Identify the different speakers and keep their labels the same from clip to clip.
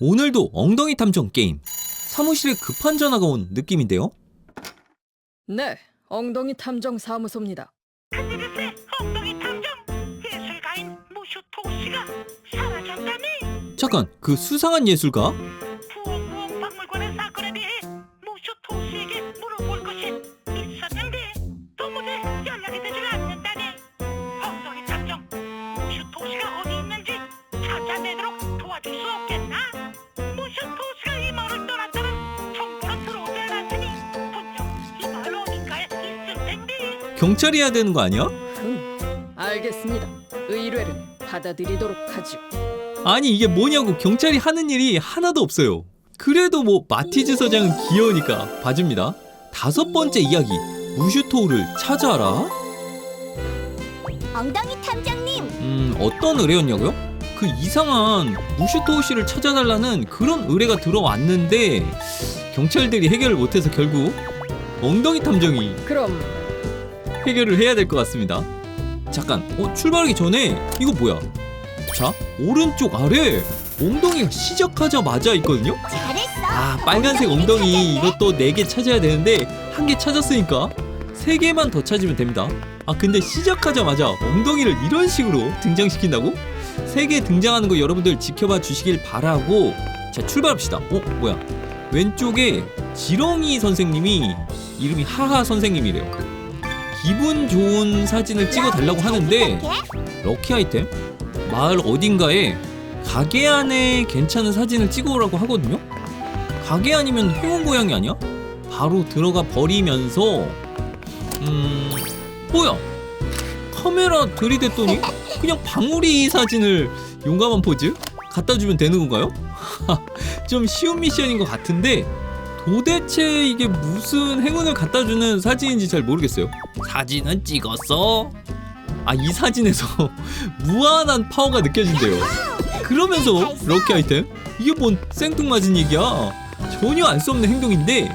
Speaker 1: 오늘도 엉덩이 탐정 게임. 사무실에 급한 전화가 온 느낌인데요.
Speaker 2: 네, 엉덩이 탐정 사무소입니다.
Speaker 3: 글쎄 엉덩이 탐정 예술가인 무슈토 씨가 사라졌다네
Speaker 1: 잠깐, 그 수상한 예술가? 경찰이 해야 되는 거 아니야?
Speaker 2: 흠, 알겠습니다. 의뢰를 받아들이도록 하죠.
Speaker 1: 아니 이게 뭐냐고 경찰이 하는 일이 하나도 없어요. 그래도 뭐 마티즈 서장은 귀여우니까 봐줍니다. 다섯 번째 이야기 무슈토우를 찾아라.
Speaker 4: 엉덩이 탐정님
Speaker 1: 음 어떤 의뢰였냐고요? 그 이상한 무슈토우 씨를 찾아달라는 그런 의뢰가 들어왔는데 경찰들이 해결을 못해서 결국 엉덩이 탐정이
Speaker 2: 그럼
Speaker 1: 해결을 해야 될 것 같습니다. 잠깐, 어, 출발하기 전에 이거 뭐야? 자, 오른쪽 아래 엉덩이가 시작하자마자 있거든요.
Speaker 4: 잘했어
Speaker 1: 아, 빨간색 엉덩이 이것도 네개 찾아야 되는데 한 개 찾았으니까 세 개만 더 찾으면 됩니다. 아, 근데 시작하자마자 엉덩이를 이런 식으로 등장시킨다고? 세개 등장하는 거 여러분들 지켜봐 주시길 바라고 자, 출발합시다. 어, 뭐야? 왼쪽에 지렁이 선생님이 이름이 하하 선생님이래요. 기분 좋은 사진을 찍어 달라고 하는데 럭키 아이템 마을 어딘가에 가게 안에 괜찮은 사진을 찍어오라고 하거든요. 가게 아니면 행운 고양이 아니야? 바로 들어가 버리면서 음 뭐야 카메라 들이댔더니 그냥 방울이 사진을 용감한 포즈 갖다 주면 되는 건가요? 좀 쉬운 미션인 것 같은데 도대체 이게 무슨 행운을 갖다 주는 사진인지 잘 모르겠어요. 사진은 찍었어. 아 이 사진에서 무한한 파워가 느껴진대요. 그러면서 럭키 아이템 이게 뭔 생뚱맞은 얘기야. 전혀 알 수 없는 행동인데.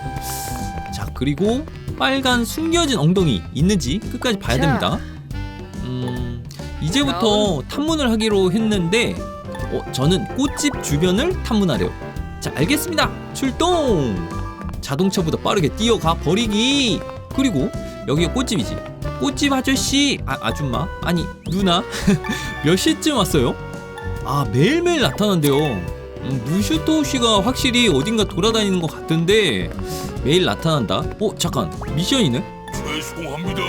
Speaker 1: 자 그리고 빨간 숨겨진 엉덩이 있는지 끝까지 봐야
Speaker 2: 자.
Speaker 1: 됩니다. 음 이제부터 탐문을 하기로 했는데 어, 저는 꽃집 주변을 탐문하래요. 자 알겠습니다. 출동. 자동차보다 빠르게 뛰어가 버리기. 그리고 여기가 꽃집이지. 꽃집 아저씨, 아 아줌마, 아니 누나 몇 시쯤 왔어요? 아 매일매일 나타난대요. 음, 무슈토 씨가 확실히 어딘가 돌아다니는 것 같은데 매일 나타난다. 어 잠깐 미션이네.
Speaker 5: 죄송합니다.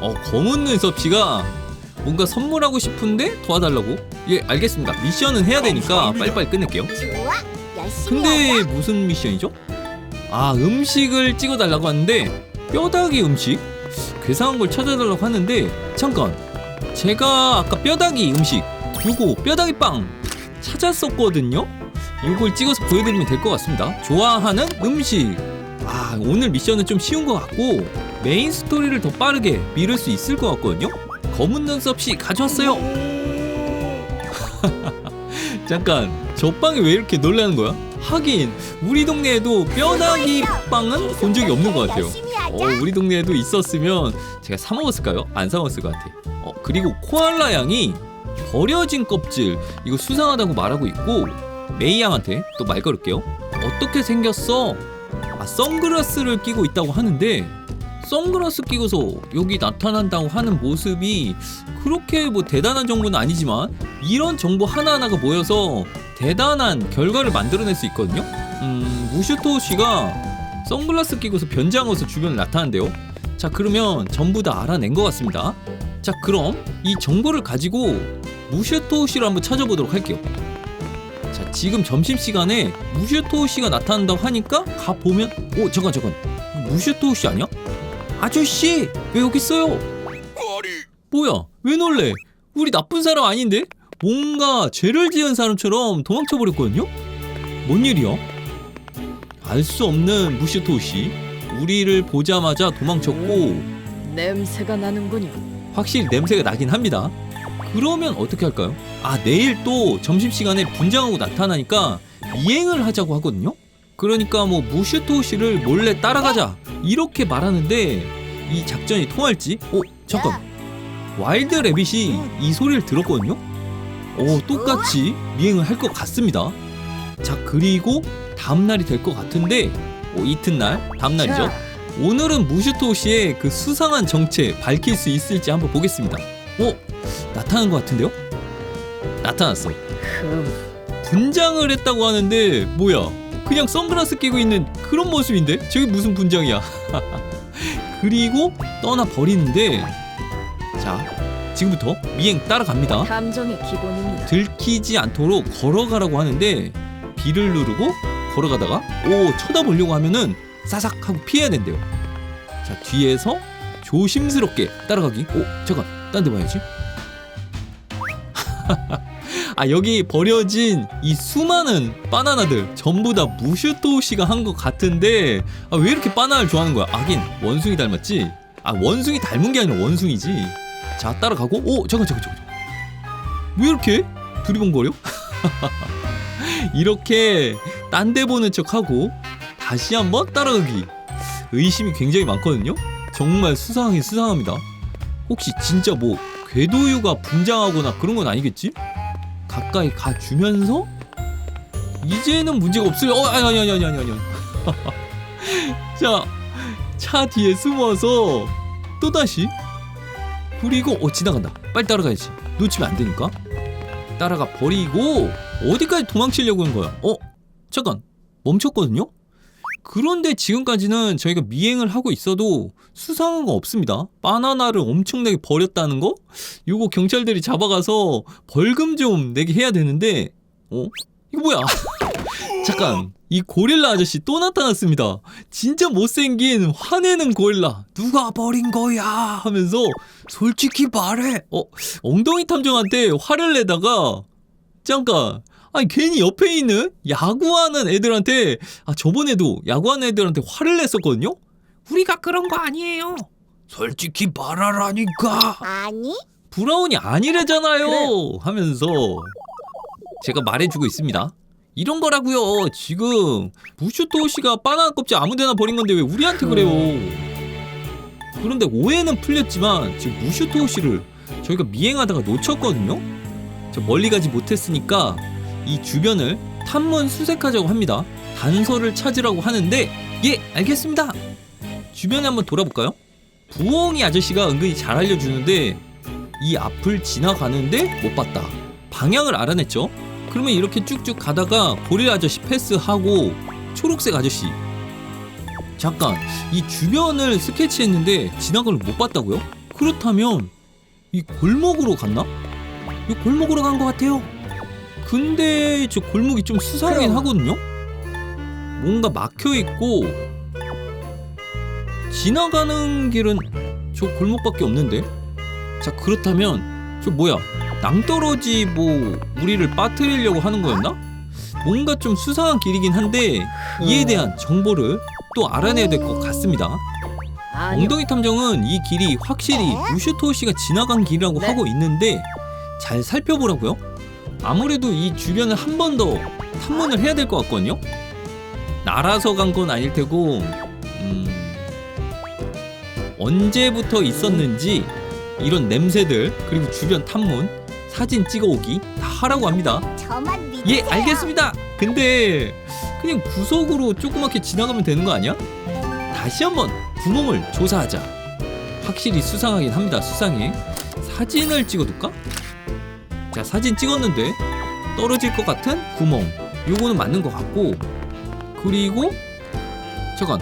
Speaker 1: 어 검은 눈썹 씨가 뭔가 선물하고 싶은데 도와달라고? 예 알겠습니다. 미션은 해야 되니까
Speaker 5: 감사합니다.
Speaker 1: 빨리빨리 끝낼게요.
Speaker 4: 좋아
Speaker 1: 근데 무슨 미션이죠? 아 음식을 찍어달라고 하는데 뼈다귀 음식? 괴상한 걸 찾아달라고 하는데 잠깐 제가 아까 뼈다귀 음식 요거 뼈다귀 빵 찾았었거든요? 요걸 찍어서 보여드리면 될 것 같습니다 좋아하는 음식 아 오늘 미션은 좀 쉬운 것 같고 메인 스토리를 더 빠르게 미룰 수 있을 것 같거든요 검은 눈썹 씨 가져왔어요 잠깐 저 빵이 왜 이렇게 놀라는 거야? 하긴 우리 동네에도 뼈다귀 빵은 본 적이 없는 것 같아요. 어, 우리 동네에도 있었으면 제가 사 먹었을까요? 안 사 먹었을 것 같아. 어, 그리고 코알라 양이 버려진 껍질 이거 수상하다고 말하고 있고 메이 양한테 또 말 걸을게요. 어떻게 생겼어? 아 선글라스를 끼고 있다고 하는데 선글라스 끼고서 여기 나타난다고 하는 모습이 그렇게 뭐 대단한 정보는 아니지만 이런 정보 하나하나가 모여서 대단한 결과를 만들어낼 수 있거든요. 음, 무슈토 씨가 선글라스 끼고서 변장어서 주변을 나타난대요. 자, 그러면 전부 다 알아낸 것 같습니다. 자, 그럼 이 정보를 가지고 무슈토 씨를 한번 찾아보도록 할게요. 자, 지금 점심 시간에 무슈토 씨가 나타난다고 하니까 가 보면, 오, 잠깐 잠깐, 무슈토 씨 아니야? 아저씨, 왜 여기 있어요?
Speaker 5: 아니,
Speaker 1: 뭐야? 왜 놀래? 우리 나쁜 사람 아닌데? 뭔가 죄를 지은 사람처럼 도망쳐 버렸거든요? 뭔 일이야? 알 수 없는 무슈토 씨. 우리를 보자마자 도망쳤고
Speaker 2: 냄새가 나는군요.
Speaker 1: 확실히 냄새가 나긴 합니다. 그러면 어떻게 할까요? 아 내일 또 점심시간에 분장하고 나타나니까 이행을 하자고 하거든요? 그러니까 뭐 무슈토 씨를 몰래 따라가자 이렇게 말하는데 이 작전이 통할지? 어 잠깐 와일드 레빗이 이 소리를 들었거든요? 오 똑같이 미행을 할 것 같습니다 자 그리고 다음 날이 될 것 같은데 어, 이튿날 다음 날이죠.
Speaker 2: 자,
Speaker 1: 오늘은 무슈토 씨의 그 수상한 정체 밝힐 수 있을지 한번 보겠습니다. 어 나타난 것 같은데요? 나타났어.
Speaker 2: 흠.
Speaker 1: 분장을 했다고 하는데 뭐야? 그냥 선글라스 끼고 있는 그런 모습인데 저게 무슨 분장이야? 그리고 떠나 버리는데 자 지금부터 미행 따라갑니다.
Speaker 2: 탐정의 기본입니다.
Speaker 1: 들키지 않도록 걸어가라고 하는데 B를 누르고 걸어가다가 오 쳐다보려고 하면은 싸삭 하고 피해야 된대요. 자 뒤에서 조심스럽게 따라가기. 오 잠깐 딴 데 봐야지. 아 여기 버려진 이 수많은 바나나들 전부 다 무슈토 씨가 한 것 같은데 아, 왜 이렇게 바나나를 좋아하는 거야? 아긴 원숭이 닮았지? 아 원숭이 닮은 게 아니라 원숭이지. 자 따라가고 오 잠깐 잠깐 잠깐. 왜 이렇게 두리번거려? 이렇게 딴 데 보는 척하고 다시 한번 따라가기 의심이 굉장히 많거든요 정말 수상하긴 수상합니다 혹시 진짜 뭐 궤도유가 분장하거나 그런 건 아니겠지? 가까이 가주면서 이제는 문제가 없을 어 아니 아니 아니 아니 아니 아니 자 차 뒤에 숨어서 또 다시 그리고 어 지나간다 빨리 따라가야지 놓치면 안 되니까 따라가 버리고 어디까지 도망치려고 한 거야? 어? 잠깐 멈췄거든요? 그런데 지금까지는 저희가 미행을 하고 있어도 수상한 거 없습니다. 바나나를 엄청나게 버렸다는 거? 요거 경찰들이 잡아가서 벌금 좀 내게 해야 되는데 어? 이거 뭐야? 잠깐 이 고릴라 아저씨 또 나타났습니다. 진짜 못생긴 화내는 고릴라 누가 버린 거야 하면서 솔직히 말해 어 엉덩이 탐정한테 화를 내다가 잠깐 아니 괜히 옆에 있는 야구하는 애들한테 아 저번에도 야구하는 애들한테 화를 냈었거든요? 우리가 그런 거 아니에요. 솔직히 말하라니까.
Speaker 4: 아니?
Speaker 1: 브라운이 아니래잖아요.
Speaker 2: 그래요.
Speaker 1: 하면서 제가 말해주고 있습니다. 이런 거라고요. 지금 무슈토 씨가 바나나 껍질 아무데나 버린 건데 왜 우리한테 그래요? 그런데 오해는 풀렸지만 지금 무슈토 씨를 저희가 미행하다가 놓쳤거든요? 저 멀리 가지 못했으니까 이 주변을 탐문 수색하자고 합니다 단서를 찾으라고 하는데 예 알겠습니다 주변에 한번 돌아볼까요? 부엉이 아저씨가 은근히 잘 알려주는데 이 앞을 지나가는데 못 봤다. 방향을 알아냈죠. 그러면 이렇게 쭉쭉 가다가 고릴 아저씨 패스하고 초록색 아저씨. 잠깐 이 주변을 스케치했는데 지나가를 못 봤다고요? 그렇다면 이 골목으로 갔나? 이 골목으로 간 것 같아요. 근데 저 골목이 좀 수상하긴. 하거든요. 뭔가 막혀 있고 지나가는 길은 저 골목밖에 없는데. 자 그렇다면 저 뭐야 낭떠러지 뭐 우리를 빠뜨리려고 하는 거였나? 뭔가 좀 수상한 길이긴 한데 이에 대한 정보를 또 알아내야 될 것 같습니다. 엉덩이 탐정은 이 길이 확실히 무슈토 씨가 지나간 길이라고
Speaker 2: 네.
Speaker 1: 하고 있는데 잘 살펴보라고요. 아무래도 이 주변을 한 번 더 탐문을 해야 될 것 같거든요. 날아서 간 건 아닐 테고 음, 언제부터 있었는지 이런 냄새들 그리고 주변 탐문 사진 찍어오기 다 하라고 합니다.
Speaker 4: 저만 믿으세요.
Speaker 1: 예 알겠습니다 근데 그냥 구석으로 조그맣게 지나가면 되는 거 아니야? 다시 한번 구멍을 조사하자 확실히 수상하긴 합니다 수상해 사진을 찍어둘까? 자 사진 찍었는데 떨어질 것 같은 구멍. 요거는 맞는 것 같고. 그리고 잠깐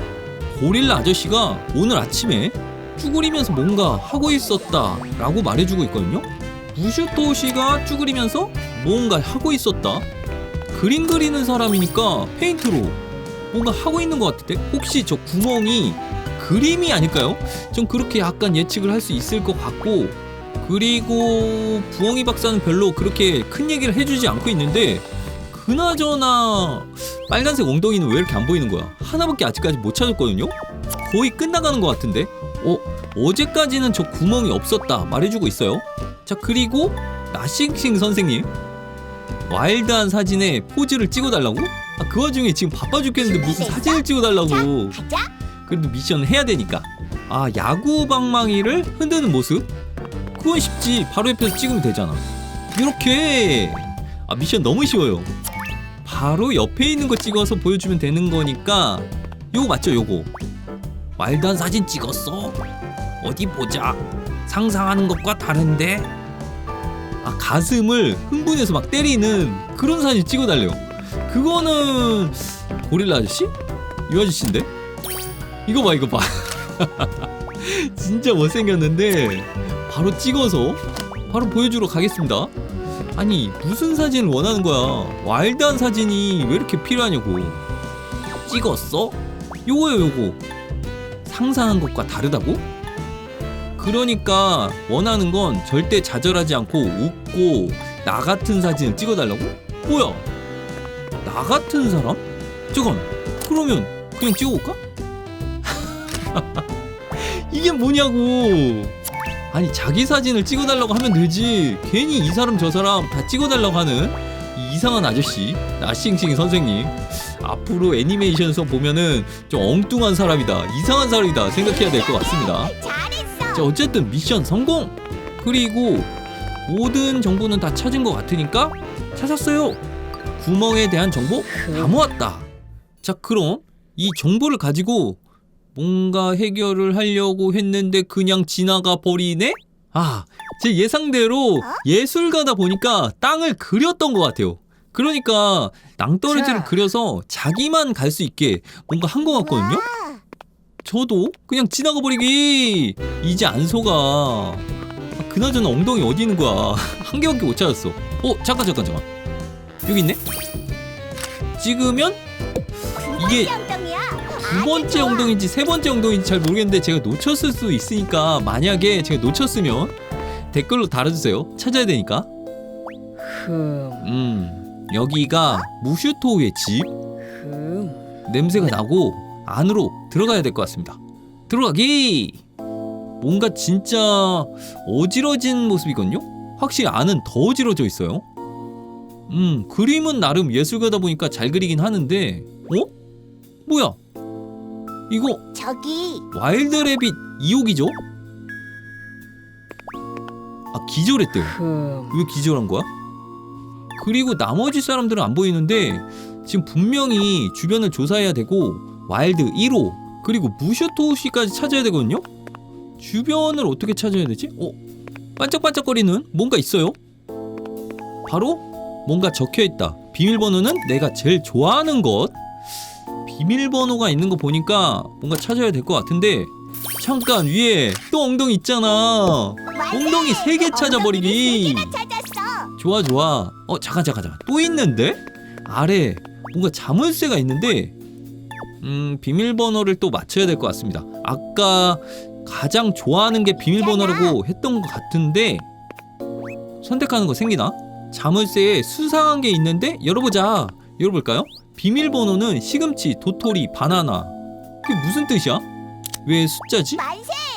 Speaker 1: 고릴라 아저씨가 오늘 아침에 쭈그리면서 뭔가 하고 있었다 라고 말해주고 있거든요. 무슈토 씨가 쭈그리면서 뭔가 하고 있었다. 그림 그리는 사람이니까 페인트로 뭔가 하고 있는 것 같은데? 혹시 저 구멍이 그림이 아닐까요? 좀 그렇게 약간 예측을 할 수 있을 것 같고 그리고 부엉이 박사는 별로 그렇게 큰 얘기를 해주지 않고 있는데 그나저나 빨간색 엉덩이는 왜 이렇게 안 보이는 거야? 하나밖에 아직까지 못 찾았거든요? 거의 끝나가는 것 같은데? 어? 어제까지는 저 구멍이 없었다 말해주고 있어요 자 그리고 나싱싱 선생님 와일드한 사진에 포즈를 찍어달라고? 아, 그 와중에 지금 바빠 죽겠는데 무슨? 사진을 찍어달라고. 그래도 미션을 해야 되니까 아 야구 방망이를 흔드는 모습? 그건 쉽지 바로 옆에서 찍으면 되잖아. 이렇게. 아 미션 너무 쉬워요. 바로 옆에 있는 거 찍어서 보여주면 되는 거니까 요거 맞죠 요거? 말단 사진 찍었어? 어디 보자. 상상하는 것과 다른데. 아 가슴을 흥분해서 막 때리는 그런 사진 찍어달래요. 그거는 고릴라 아저씨? 이 아저씨인데? 이거 봐 이거 봐. 진짜 못생겼는데 바로 찍어서 바로 보여주러 가겠습니다 아니 무슨 사진을 원하는 거야 와일드한 사진이 왜 이렇게 필요하냐고 찍었어? 요거요 요거 상상한 것과 다르다고? 그러니까 원하는 건 절대 좌절하지 않고 웃고 나 같은 사진을 찍어달라고? 뭐야 나 같은 사람? 잠깐 그러면 그냥 찍어볼까? 이게 뭐냐고 아니 자기 사진을 찍어달라고 하면 되지. 괜히 이 사람 저 사람 다 찍어달라고 하는 이 이상한 아저씨 나싱싱 선생님. 앞으로 애니메이션에서 보면은 좀 엉뚱한 사람이다 이상한 사람이다 생각해야 될 것 같습니다. 자 어쨌든 미션 성공! 그리고 모든 정보는 다 찾은 것 같으니까 찾았어요. 구멍에 대한 정보 다 모았다. 자 그럼 이 정보를 가지고 뭔가 해결을 하려고 했는데 그냥 지나가 버리네? 아 제 예상대로 예술가다 보니까 땅을 그렸던 것 같아요. 그러니까 낭떠러지를
Speaker 2: 자.
Speaker 1: 그려서 자기만 갈 수 있게 뭔가 한 것 같거든요?
Speaker 4: 와,
Speaker 1: 저도 그냥 지나가 버리기. 이제 안 속아 아, 그나저나 엉덩이 어디 있는 거야? 한 개밖에 못 찾았어. 어 잠깐 잠깐 잠깐. 여기 있네? 찍으면 이게
Speaker 4: 두 번째
Speaker 1: 엉덩이인지 세 번째 엉덩이인지 잘 모르겠는데 제가 놓쳤을 수 있으니까 만약에 제가 놓쳤으면 댓글로 달아주세요 찾아야 되니까
Speaker 2: 흠,
Speaker 1: 음 여기가 무슈토우의 집
Speaker 2: 흠.
Speaker 1: 냄새가 나고 안으로 들어가야 될 것 같습니다. 들어가기! 뭔가 진짜 어지러진 모습이거든요? 확실히 안은 더 어지러져 있어요. 음, 그림은 나름 예술가다 보니까 잘 그리긴 하는데, 어? 뭐야? 이거
Speaker 4: 저기
Speaker 1: 와일드 레빗 2호기죠? 아, 기절했대요.
Speaker 2: 흠.
Speaker 1: 왜 기절한 거야? 그리고 나머지 사람들은 안 보이는데 지금 분명히 주변을 조사해야 되고 와일드 1호 그리고 무슈토시까지 찾아야 되거든요. 주변을 어떻게 찾아야 되지? 어? 반짝반짝거리는 뭔가 있어요. 바로 뭔가 적혀 있다. 비밀번호는 내가 제일 좋아하는 것. 비밀번호가 있는 거 보니까 뭔가 찾아야 될 것 같은데 잠깐 위에 또 엉덩이 있잖아. 엉덩이 세 개 찾아버리기.
Speaker 4: 엉덩이를 세 개나 찾았어.
Speaker 1: 좋아 좋아. 어 잠깐 잠깐 잠깐 또 있는데 아래 뭔가 자물쇠가 있는데 음 비밀번호를 또 맞춰야 될 것 같습니다. 아까 가장 좋아하는 게 비밀번호라고 했던 것 같은데 선택하는 거 생기나? 자물쇠에 수상한 게 있는데 열어보자. 열어볼까요? 비밀번호는 시금치, 도토리, 바나나. 그게 무슨 뜻이야? 왜 숫자지?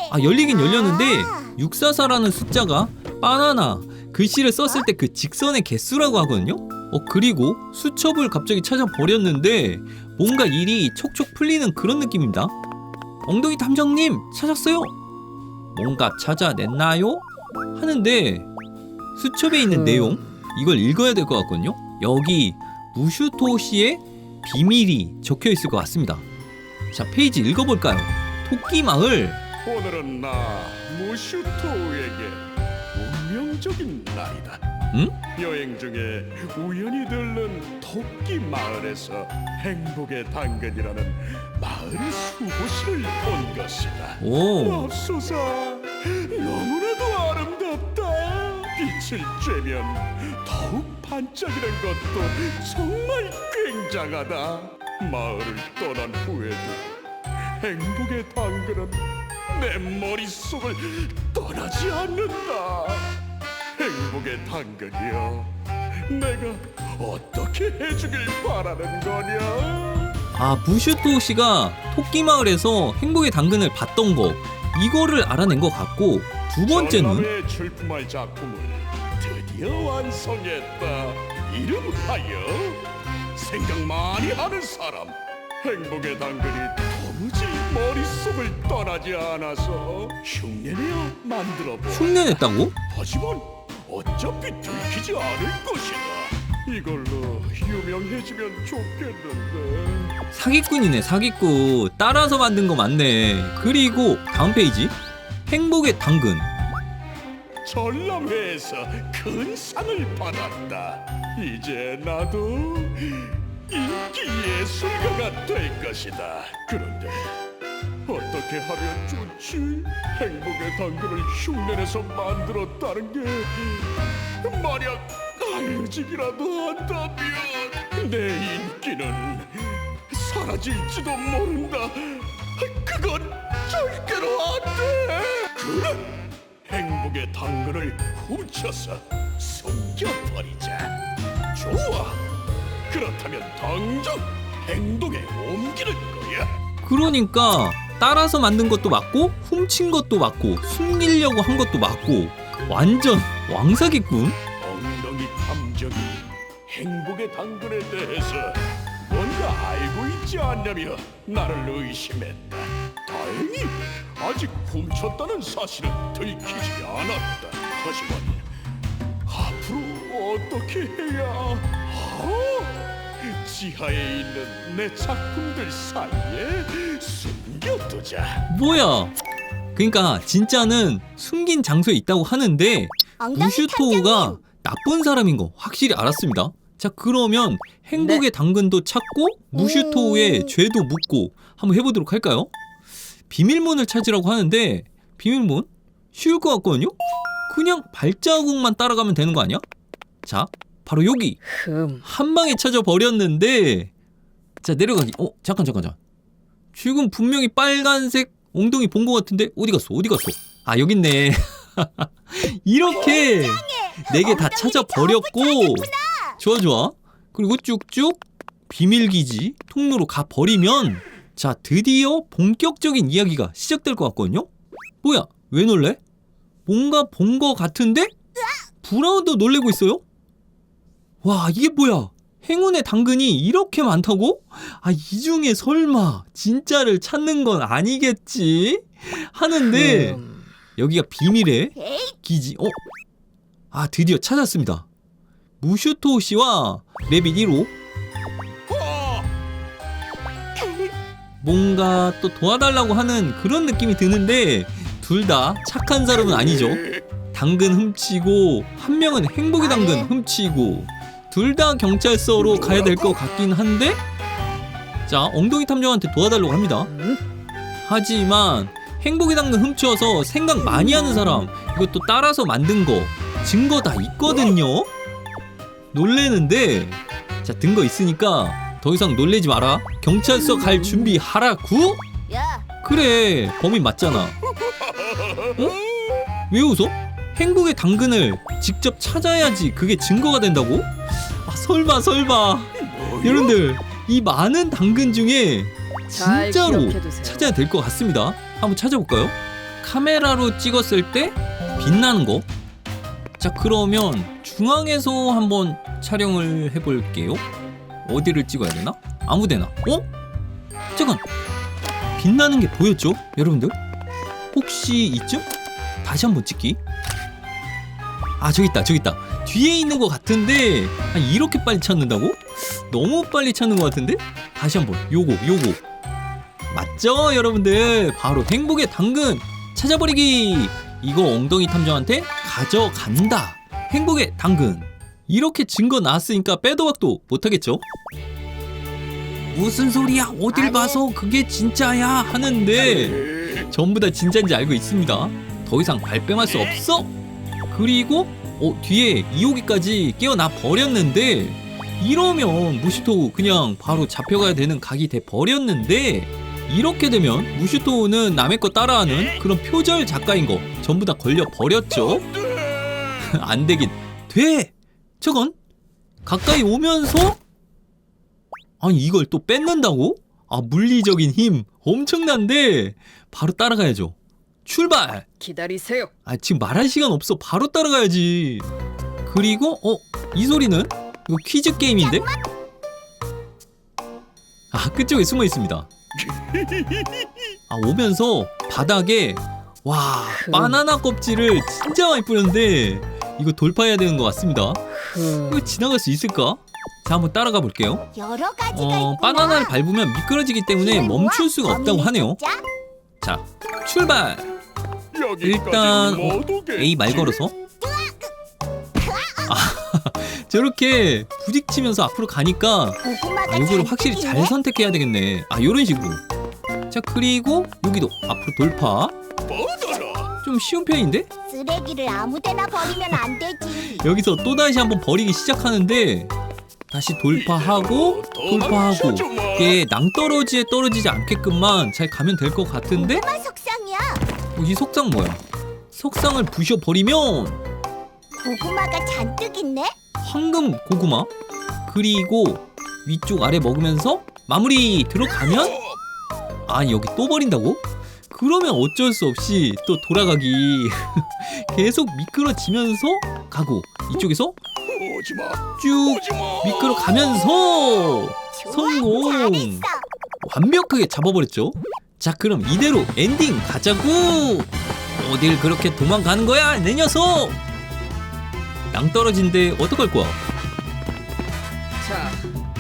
Speaker 1: 아 열리긴 열렸는데
Speaker 4: 아.
Speaker 1: 644라는 숫자가 바나나 글씨를 썼을 때 그 직선의 개수라고 하거든요. 어 그리고 수첩을 갑자기 찾아 버렸는데 뭔가 일이 촉촉 풀리는 그런 느낌입니다. 엉덩이 탐정님 찾았어요. 뭔가 찾아냈나요? 하는데 수첩에 있는
Speaker 2: 그-
Speaker 1: 내용 이걸 읽어야 될 것 같거든요. 여기 무슈토시의 비밀이 적혀 있을 것 같습니다. 자 페이지 읽어볼까요? 토끼 마을
Speaker 5: 오늘은 나 무슈토에게 운명적인 날이다.
Speaker 1: 응?
Speaker 5: 여행 중에 우연히 들른 토끼 마을에서 행복의 당근이라는 마을 수호실을 본 것이다.
Speaker 1: 오
Speaker 5: 맙소사 아름답다. 빛을 쬐면 더욱 반짝이는 것도 정말 굉장하다. 마을을 떠난 후에도 행복의 당근은 내 머릿속을 떠나지 않는다. 행복의 당근이여, 내가 어떻게 해주길 바라는 거냐?
Speaker 1: 아 무슈토 씨가 토끼 마을에서 행복의 당근을 봤던 거 이거를 알아낸 것 같고 두 번째는
Speaker 5: 출품할 작품을 드디어 완성했다. 이름하여 생각 많이 하는 사람. 행복의 당근이 도무지 머릿속을 떠나지 않아서 흉내내어 만들어 보았다.
Speaker 1: 흉내냈다고?
Speaker 5: 하지만 어차피 들키지 않을 것이다. 이걸로 유명 유명해지면 좋겠는데.
Speaker 1: 사기꾼이네 사기꾼 따라서 만든 거 맞네 그리고 다음 페이지 행복의 당근
Speaker 5: 전람회에서 큰 상을 받았다. 이제 나도 인기 예술가가 될 것이다. 그런데 어떻게 하면 좋지? 행복의 당근을 흉내내서 만들었다는 게 만약 알려지기라도 한다면 내 인기는 사라질지도 모른다. 그건 절대로 안 돼. 그래. 행복의 당근을 훔쳐서 숨겨버리자. 좋아. 그렇다면 당장 행동에 옮기는 거야.
Speaker 1: 그러니까 따라서 만든 것도 맞고 훔친 것도 맞고 숨기려고 한 것도 맞고 완전 왕사기꾼
Speaker 5: 엉덩이 탐정이 행복의 당근에 대해서 뭔가 알고 있지 않냐며 나를 의심했다. 다행히 아직 훔쳤다는 사실은 들키지 않았다. 하지만 앞으로 어떻게 해야? 아, 지하에 있는 내 작품들 사이에 숨겨두자.
Speaker 1: 뭐야 그러니까 진짜는 숨긴 장소에 있다고 하는데
Speaker 4: 엉덩이 탐정님.
Speaker 1: 나쁜 사람인 거 확실히 알았습니다. 자 그러면 행복의 당근도 찾고 무슈토우의
Speaker 4: 음.
Speaker 1: 죄도 묻고 한번 해보도록 할까요? 비밀문을 찾으라고 하는데 비밀문 쉬울 것 같거든요. 그냥 발자국만 따라가면 되는 거 아니야? 자 바로 여기
Speaker 2: 흠.
Speaker 1: 한 방에 찾아 버렸는데 자 내려가기. 어 잠깐 잠깐 잠깐. 지금 분명히 빨간색 엉덩이 본 것 같은데 어디 갔어 어디 갔어? 아 여기 있네. 이렇게 네 개다
Speaker 4: 엉덩이를
Speaker 1: 찾아
Speaker 4: 전부
Speaker 1: 버렸고
Speaker 4: 찾았구나.
Speaker 1: 좋아 좋아. 그리고 쭉쭉 비밀 기지 통로로 가 버리면 자 드디어 본격적인 이야기가 시작될 것 같거든요. 뭐야 왜 놀래? 뭔가 본것 같은데 브라운도 놀래고 있어요. 와 이게 뭐야? 행운의 당근이 이렇게 많다고? 아 이 중에 설마 진짜를 찾는 건 아니겠지? 하는데
Speaker 2: 흠.
Speaker 1: 여기가 비밀의 기지. 어? 아 드디어 찾았습니다. 무슈토 씨와 레빗 1호 뭔가 또 도와달라고 하는 그런 느낌이 드는데 둘 다 착한 사람은 아니죠. 당근 훔치고 한 명은 행복의 당근 훔치고 둘 다 경찰서로 가야 될 것 같긴 한데 자 엉덩이 탐정한테 도와달라고 합니다.
Speaker 2: 음?
Speaker 1: 하지만 행복의 당근 훔쳐서 생각 많이 하는 사람 이것도 따라서 만든 거 증거 다 있거든요. 놀래는데 자 등거 있으니까 더 이상 놀래지 마라. 경찰서 갈 준비 하라구?
Speaker 4: 야,
Speaker 1: 그래 범인 맞잖아. 어? 왜 웃어? 행복의 당근을 직접 찾아야지 그게 증거가 된다고? 아 설마 설마 여러분들 이 많은 당근 중에
Speaker 2: 잘
Speaker 1: 진짜로. 찾아야 될 것 같습니다. 한번 찾아볼까요? 카메라로 찍었을 때 빛나는 거. 자 그러면 중앙에서 한번 촬영을 해볼게요. 어디를 찍어야 되나? 아무데나. 어? 잠깐. 빛나는 게 보였죠, 여러분들? 혹시 이쯤? 다시 한번 찍기. 아 저기 있다, 저기 있다. 뒤에 있는 것 같은데 아, 이렇게 빨리 찾는다고? 너무 빨리 찾는 것 같은데? 다시 한번 요거 요거 맞죠 여러분들 바로 행복의 당근 찾아버리기 이거 엉덩이 탐정한테 가져간다 행복의 당근 이렇게 증거 나왔으니까 빼도 박도 못하겠죠 무슨 소리야 어딜. 봐서 그게 진짜야 하는데 전부 다 진짜인지 알고 있습니다 더 이상 발뺌할 수 없어 그리고 어 뒤에 2호기까지 깨어나 버렸는데 이러면 무시토 그냥 바로 잡혀가야 되는 각이 돼 버렸는데 이렇게 되면 무슈토우는 남의 거 따라하는 그런 표절 작가인 거 전부 다 걸려 버렸죠. 안 되긴 돼. 저건 가까이 오면서 아니 이걸 또 뺏는다고? 아 물리적인 힘 엄청난데 바로 따라가야죠. 출발.
Speaker 2: 기다리세요.
Speaker 1: 아 지금 말할 시간 없어. 바로 따라가야지. 그리고 어 이 소리는 이거 퀴즈 게임인데? 아 끝쪽에 숨어 있습니다. 아 오면서 바닥에 와
Speaker 2: 흠.
Speaker 1: 바나나 껍질을 진짜 많이 뿌렸는데 이거 돌파해야 되는 것 같습니다.
Speaker 2: 흠.
Speaker 1: 이거 지나갈 수 있을까? 자 한번 따라가 볼게요.
Speaker 4: 여러 가지가
Speaker 1: 어,
Speaker 4: 있구나.
Speaker 1: 바나나를 밟으면 미끄러지기 때문에 멈출
Speaker 4: 모아
Speaker 1: 수가 없다고
Speaker 4: 범인을
Speaker 1: 하네요.
Speaker 4: 찾자.
Speaker 1: 자 출발. 일단
Speaker 5: 못 오겠지?
Speaker 1: A 말 걸어서 아, 저렇게 부딪히면서 앞으로 가니까
Speaker 4: 고구마가
Speaker 1: 아, 요거를 확실히 잘
Speaker 4: 있네.
Speaker 1: 선택해야 되겠네. 아 요런 식으로. 자 그리고 여기도 앞으로 돌파. 좀 쉬운 편인데
Speaker 4: 쓰레기를 아무데나 버리면 안 되지.
Speaker 1: 여기서 또 다시 한번 버리기 시작하는데 다시 돌파하고 돌파하고 이게 낭떠러지에 떨어지지 않게끔만 잘 가면 될 것 같은데
Speaker 4: 고구마 속상이야.
Speaker 1: 어, 이 속상 뭐야? 속상을 부셔 버리면
Speaker 4: 고구마가 잔뜩 있네.
Speaker 1: 황금 고구마 그리고 위쪽 아래 먹으면서 마무리 들어가면 아니 여기 또 버린다고? 그러면 어쩔 수 없이 또 돌아가기. 계속 미끄러지면서 가고 이쪽에서 쭉 미끄러 가면서 성공. 완벽하게 잡아버렸죠. 자 그럼 이대로 엔딩 가자고. 어딜 그렇게 도망가는 거야 내 녀석? 낭 떨어진데 어떡할 거야?
Speaker 2: 자,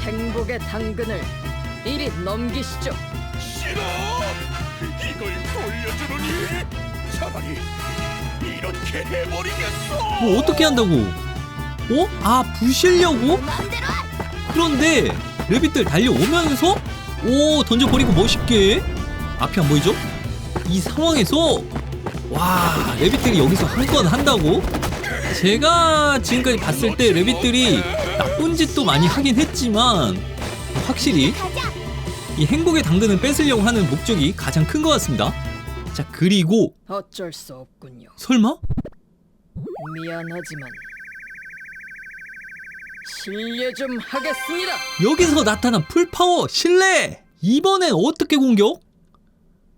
Speaker 2: 행복의 당근을 이리 넘기시죠.
Speaker 5: 싫어 이걸 돌려주느니 차라리 이렇게 해버리겠어
Speaker 1: 뭐 어떻게 한다고 어? 아 부시려고?
Speaker 4: 마음대로
Speaker 1: 그런데 레빗들 달려오면서 오 던져버리고 멋있게 앞이 안 보이죠? 이 상황에서 와 레빗들이 여기서 한 건 한다고? 제가 지금까지 봤을 때 레빗들이 나쁜 짓도 많이 하긴 했지만 확실히
Speaker 4: 가자.
Speaker 1: 이 행복의 당근을 뺏으려고 하는 목적이 가장 큰 것 같습니다 자 그리고
Speaker 2: 어쩔 수 없군요.
Speaker 1: 설마?
Speaker 2: 미안하지만 실례 좀 하겠습니다.
Speaker 1: 여기서 나타난 풀파워 신뢰 이번엔 어떻게 공격?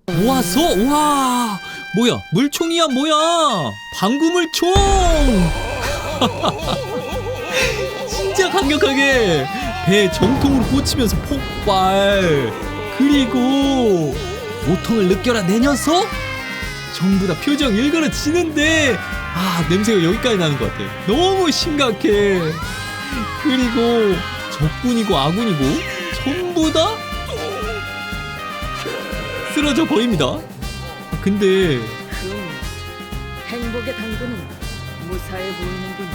Speaker 1: 모아서 와 뭐야 물총이야 뭐야 방구물총 진짜 강력하게 배 정통으로 꽂히면서 폭발 그리고 고통을 느껴라 내 녀석 전부 다 표정 일그러지는데 아 냄새가 여기까지 나는 것 같아 너무 심각해 그리고 적군이고 아군이고 전부 다 쓰러져 보입니다. 근데
Speaker 2: 흠, 행복의 당근은 무사해 보이는군.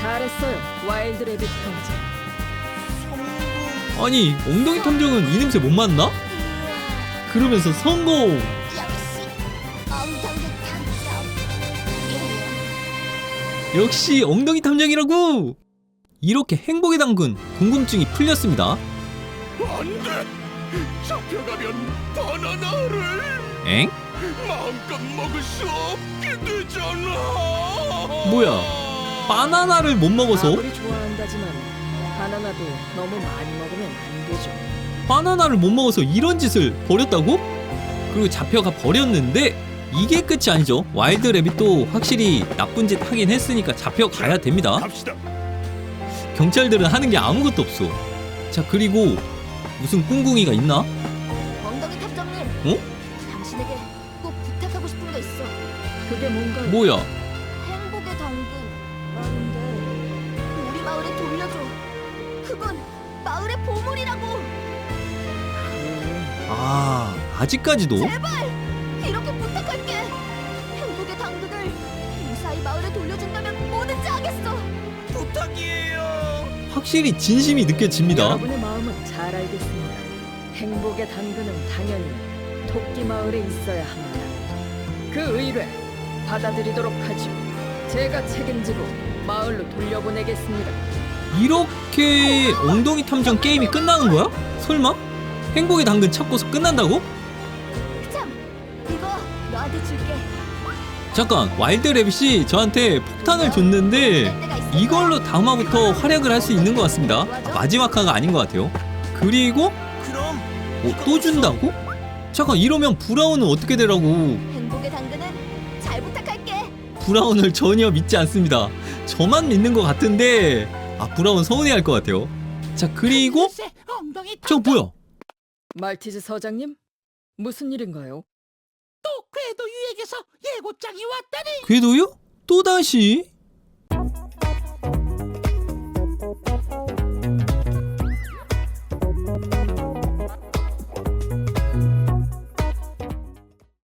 Speaker 2: 잘했어요, 와일드 레빗 형제.
Speaker 1: 아니 엉덩이 탐정은 이 냄새 못 맡나? 그러면서 성공.
Speaker 4: 역시 엉덩이 탐정.
Speaker 1: 역시 엉덩이 탐정이라고. 이렇게 행복의 당근 궁금증이 풀렸습니다.
Speaker 5: 안돼 잡혀가면 바나나를
Speaker 1: 엥?
Speaker 5: 마음껏 먹을 수 없게 되잖아
Speaker 1: 뭐야? 바나나를 못 먹어서
Speaker 2: 아무리 좋아한다지만 바나나도 너무 많이 먹으면 안 되죠.
Speaker 1: 바나나를 못 먹어서 이런 짓을 벌였다고? 그리고 잡혀가 버렸는데 이게 끝이 아니죠. 와일드 레빗도 확실히 나쁜 짓 하긴 했으니까 잡혀가야 됩니다.
Speaker 5: 갑시다
Speaker 1: 경찰들은 하는 게 아무것도 없어. 자 그리고 무슨 꿍꿍이가 있나?
Speaker 4: 엉덩이 탐정님.
Speaker 1: 어?
Speaker 4: 당신에게 꼭 부탁하고 싶은 거 있어.
Speaker 2: 그게 뭔가요?
Speaker 1: 뭐야?
Speaker 4: 행복의 당근. 아닌데 우리 마을에 돌려줘. 그건 마을의 보물이라고.
Speaker 2: 음,
Speaker 1: 아 아직까지도
Speaker 4: 제발 이렇게 부탁할게. 행복의 당근을 무사히 마을에 돌려준다면 뭐든지 하겠어.
Speaker 1: 확실히 진심이 느껴집니다.
Speaker 2: 여러분의 마음은 잘 알겠습니다. 행복의 당근은 당연히 토끼 마을에 있어야 합니다. 그 의뢰 받아들이도록 하죠. 제가 책임지고 마을로 돌려보내겠습니다.
Speaker 1: 이렇게 엉덩이 탐정 게임이 끝나는 거야? 설마? 행복의 당근 찾고서 끝난다고?
Speaker 4: 참 이거 너한테 줄게.
Speaker 1: 잠깐 와일드 레빗이 저한테 폭탄을 줬는데 이걸로 다음 화부터 활약을 할 수 있는 것 같습니다. 아, 마지막 화가 아닌 것 같아요. 그리고 어, 또 준다고? 잠깐 이러면 브라운은 어떻게 되라고?
Speaker 4: 행복의 당근은 잘 부탁할게.
Speaker 1: 브라운을 전혀 믿지 않습니다. 저만 믿는 것 같은데 아 브라운 서운해할 것 같아요. 자 그리고 저 뭐야?
Speaker 2: 말티즈 서장님 무슨 일인가요?
Speaker 3: 또 궤도 유에게서 예고장이 왔다니
Speaker 1: 궤도요? 또 다시?